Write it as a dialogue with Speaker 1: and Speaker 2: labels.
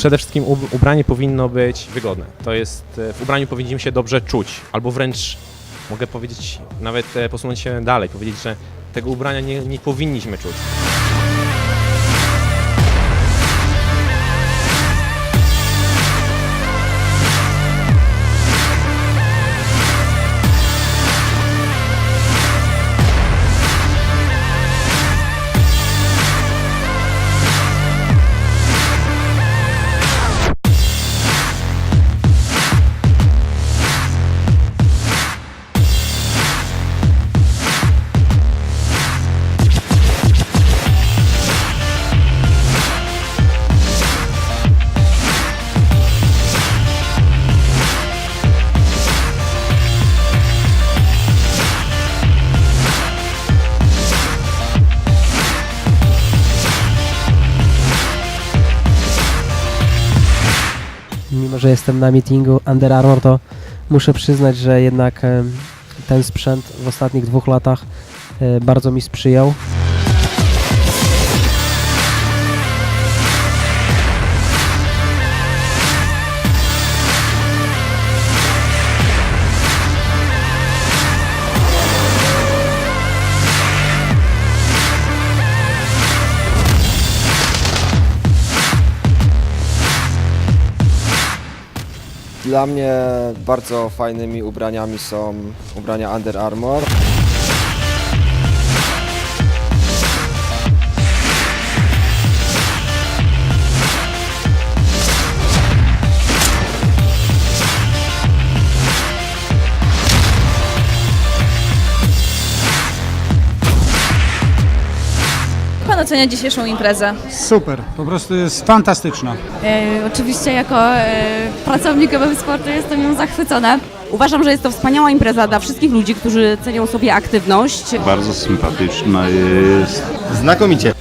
Speaker 1: przede wszystkim ub- ubranie powinno być wygodne. To jest, e, w ubraniu powinniśmy się dobrze czuć, albo wręcz mogę powiedzieć, nawet e, posunąć się dalej, powiedzieć, że tego ubrania nie, nie powinniśmy czuć.
Speaker 2: Że jestem na meetingu Under Armour, to muszę przyznać, że jednak ten sprzęt w ostatnich dwóch latach e, bardzo mi sprzyjał.
Speaker 3: Dla mnie bardzo fajnymi ubraniami są ubrania Under Armour.
Speaker 4: Pan ocenia dzisiejszą imprezę?
Speaker 5: Super, po prostu jest fantastyczna.
Speaker 6: E, oczywiście jako e, pracownik OBM Sportu jestem nią zachwycona. Uważam, że jest to wspaniała impreza dla wszystkich ludzi, którzy cenią sobie aktywność.
Speaker 7: Bardzo sympatyczna jest.
Speaker 8: Znakomicie.